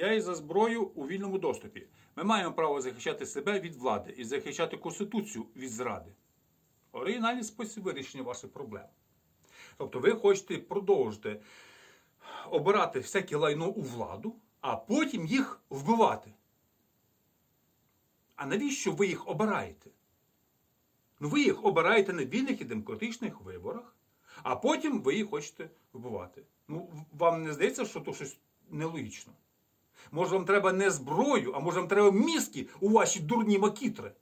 Я і за зброю у вільному доступі. Ми маємо право захищати себе від влади і захищати Конституцію від зради. Оригінальний спосіб вирішення ваших проблем. Тобто ви хочете продовжити обирати всяке лайно у владу, а потім їх вбивати. А навіщо ви їх обираєте? Ну, ви їх обираєте на вільних і демократичних виборах, а потім ви їх хочете вбивати. Ну, вам не здається, що то щось нелогічно? Може, вам треба не зброю, а може вам треба мізки у ваші дурні макітри?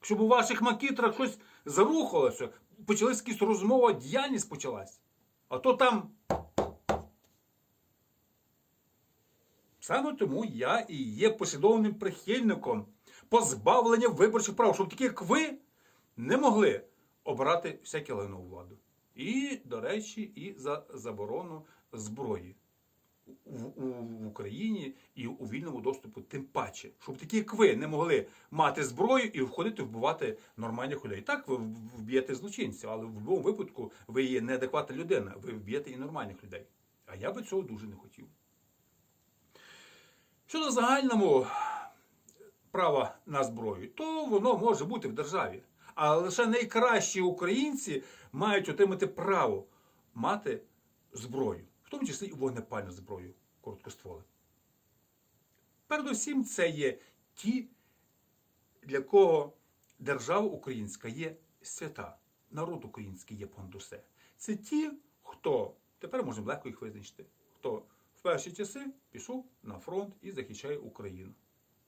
Щоб у ваших макітрах щось зарухалося, почалась якась розмова, діяльність почалась. А то там. Саме тому я і є послідовним прихильником позбавлення виборчих прав, щоб такі, як ви, не могли обирати всяке лайно владу. І, до речі, і за заборону зброї в, Україні і у вільному доступу, тим паче, щоб такі, як ви, не могли мати зброю і входити вбивати нормальних людей. Так, ви вб'єте злочинців, але в будь-якому випадку ви є неадекватна людина, ви вб'єте і нормальних людей. А я би цього дуже не хотів. Щодо загальному права на зброю, то воно може бути в державі. А лише найкращі українці мають отримати право мати зброю, тому числі і вогнепальну зброю, короткостволи. Передусім, це є ті, для кого держава українська є свята, народ український є понад усе. Це ті, хто тепер можемо легко їх визначити, хто в перші часи пішов на фронт і захищає Україну.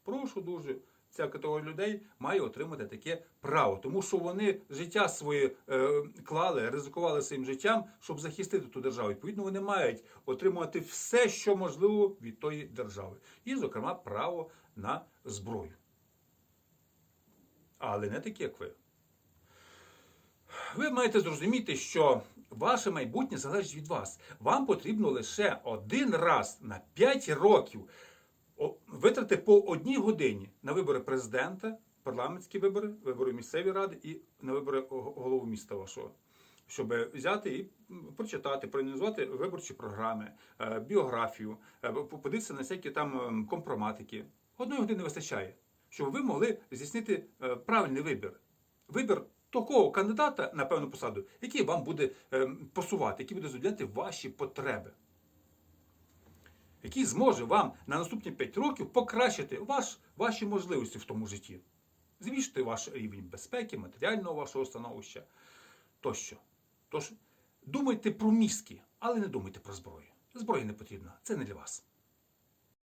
Прошу дуже. Ця категорія людей має отримати таке право, тому що вони життя своє е, клали, ризикували своїм життям, щоб захистити ту державу. Відповідно, вони мають отримувати все, що можливо від тої держави, і, зокрема, право на зброю. Але не такі, як ви. Ви маєте зрозуміти, що ваше майбутнє залежить від вас. Вам потрібно лише один раз на 5 років витрати по одній годині на вибори президента, парламентські вибори, вибори місцевої ради і на вибори голову міста вашого. Щоб взяти і прочитати, проаналізувати виборчі програми, е, біографію, е, подивитися на всякі там компроматики. Одної години вистачає, щоб ви могли здійснити е, правильний вибір. Вибір такого кандидата на певну посаду, який вам буде ем, посувати, який буде задовольняти ваші потреби який зможе вам на наступні 5 років покращити ваш, ваші можливості в тому житті, збільшити ваш рівень безпеки, матеріального вашого становища тощо. Тож думайте про мізки, але не думайте про зброю. Зброя не потрібна, це не для вас.